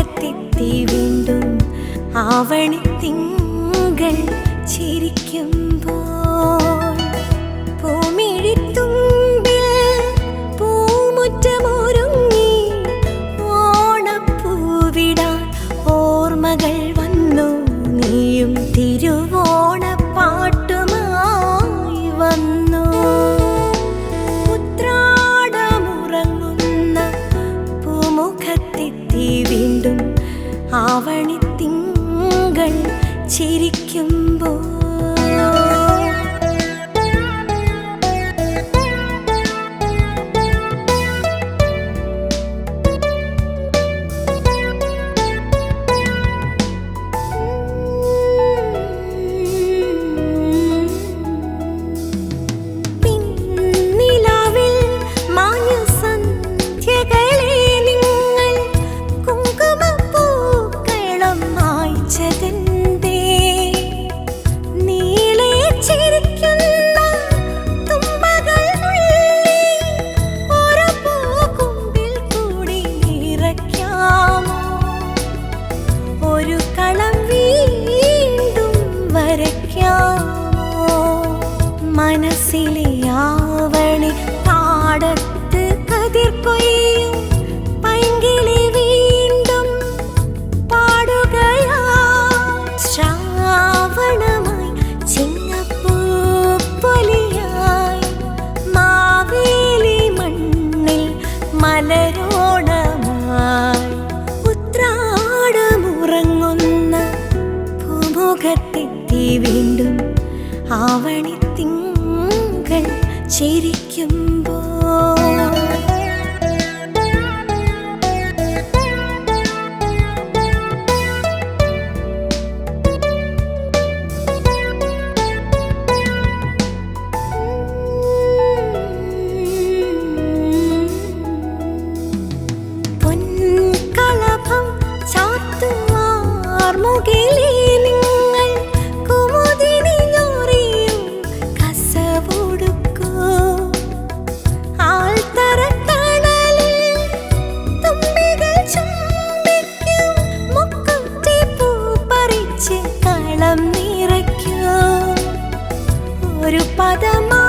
നരകത്തെത്തി വീണ്ടും ആവണി തിങ്കൾ അവണി തിങ്കൾ ചിരിക്കുമ്പോൾ ഒരു കള അകത്തെത്തി വീണ്ടും ആവണിത്തിങ്കൾ ചിരിക്കും ഒരു പദമ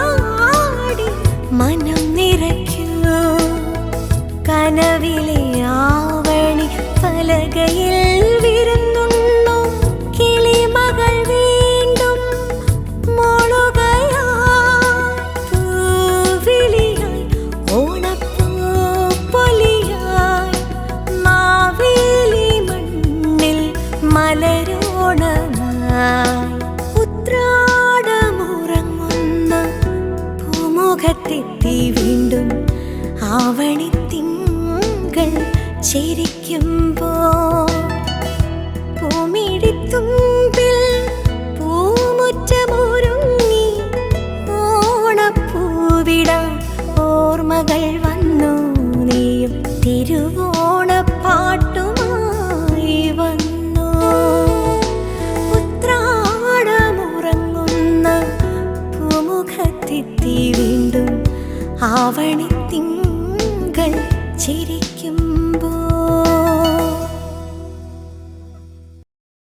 മുഖത്തെത്തി വീണ്ടും ആവണിത്തിങ്കൾ ചിരിക്കുമ്പോൾ ആവണി തിങ്കൾ ചിരി